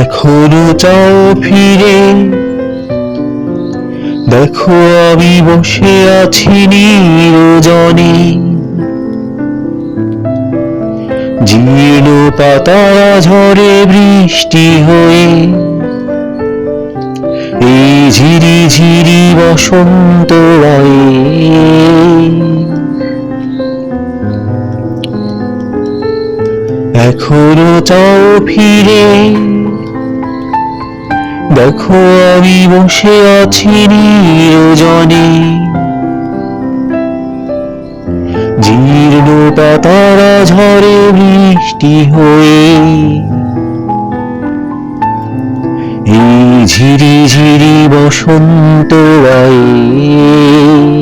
এখনও চাও ফিরে? দেখো আমি বসে আছি নিরজনে। জীর্ণ পাতারা ঝরে বৃষ্টি হয়ে। এই ঝিরি ঝিরি বসন্ত এখনও চাও ফিরে? দেখো আমি বসে আছি নিয়োজনে জীর্ণ পাতারা ঝরে বৃষ্টি হয়ে। এই ঝিরি ঝিরি বসন্ত রায়ে।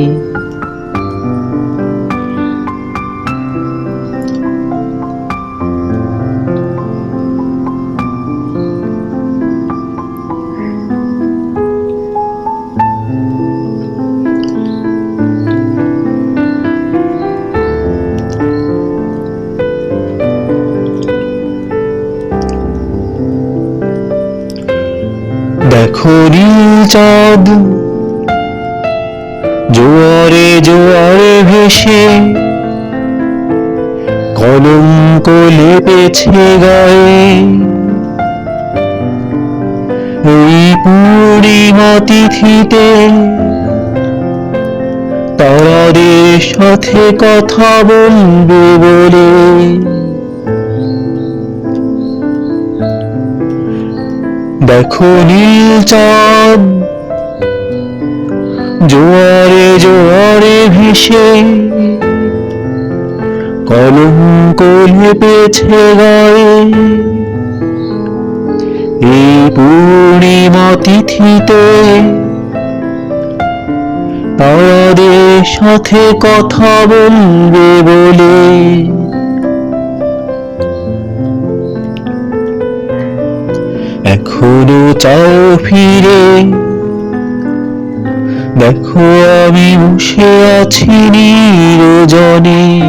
দেখো নীল চাঁদ জোয়ারে জোয়ারে ভেসে কলঙ্ক লেপেছে গায়ে। এই পূর্ণিমা তিথিতে তারাদের সাথে কথা বলবে বলে দেখো নীল চাঁদ জোয়ারে জোয়ারে ভেসে কলঙ্ক লেপেছে গায়ে। এই পূর্ণিমা তিথিতে তাদের সাথে কথা বলবে বলে এখনও চাও ফিরে। দেখো আমি বসে আছি নিরজনে।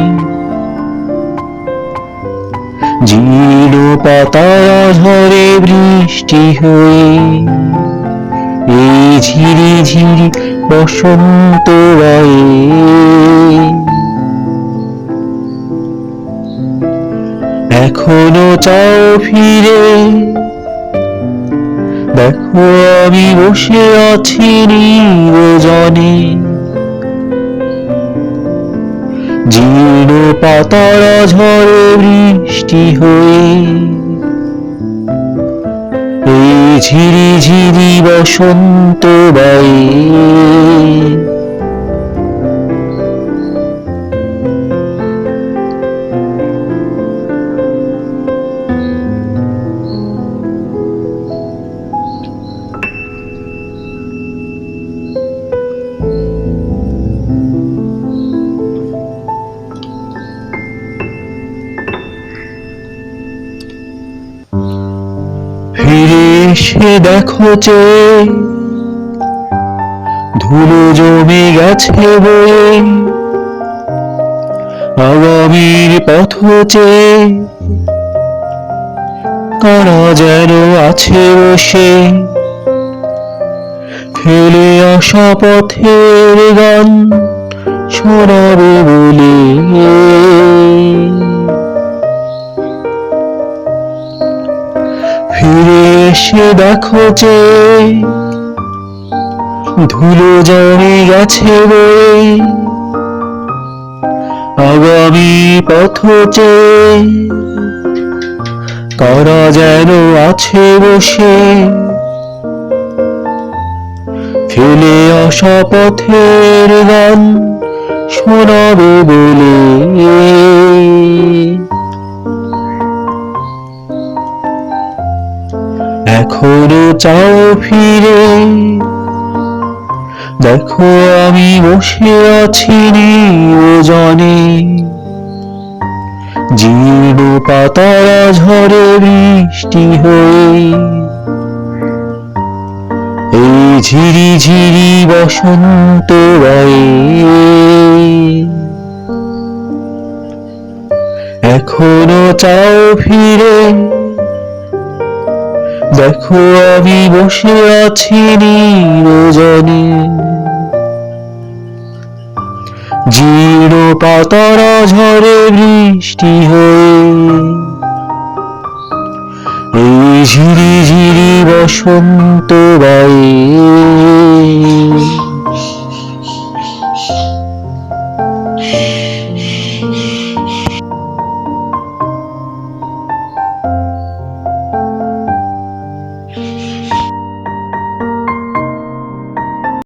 জীর্ণ পাতারা ঝরে বৃষ্টি হয়ে। এই ঝিরি ঝিরি বসন্ত এখনও চাও ফিরে। দেখো আমি বসে আছি নিরজনে। জীর্ণ পাতারা ঝরে বৃষ্টি হয়ে ঝিরি ঝিরি বসন্ত বায়ে। ফিরে এসে দেখো যে ধুলো জমে গেছে বয়ে। আগামীর পথ চেয়ে কারা যেন আছে বসে। ফেলে আসা পথের গান শোনাবে বলে। এসে দেখো যে ধুলো জমে গেছে বয়ে। আগামী পথ চেয়ে কারা যেন আছে বসে। ফেলে আসা পথের গান শোনাবে বলে। এখনও চাও ফিরে। দেখো আমি বসে আছি নিরজনে জীর্ণ পাতারা ঝরে বৃষ্টি হয়ে। এই ঝিরি ঝিরি বসন্ত এখনও চাও ফিরে। দেখো আমি বসে আছি নিরজনে। জীর্ণ পাতারা ঝরে বৃষ্টি হয়ে। এই ঝিরি ঝিরি বসন্ত গায়ে